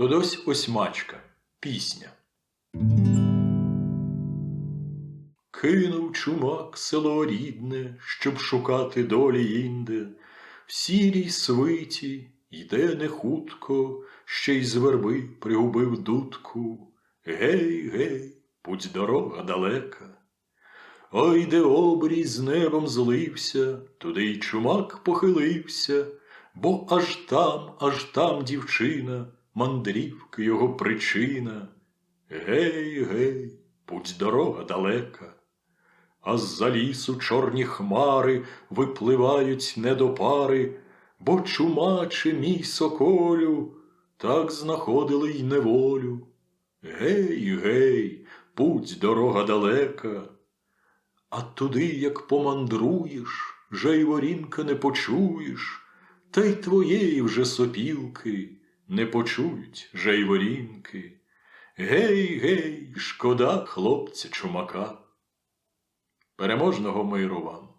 То дось ось мачка, пісня. Кинув чумак село рідне, щоб шукати долі інде. В сірій свиті йде не хутко, ще й з верби пригубив дудку. Гей, гей, путь дорога далека. Ой, де обрій з небом злився, туди й чумак похилився, бо аж там, аж там дівчина, мандрівки його причина. Гей, гей, путь дорога далека. А з-за лісу чорні хмари випливають не до пари, бо чумаче мій соколю, так знаходили й неволю. Гей, гей, путь дорога далека. А туди, як помандруєш, жайворінка не почуєш, та й твоєї вже сопілки не почують жайворінки. Гей, гей, шкода хлопця чумака. Переможного миру вам!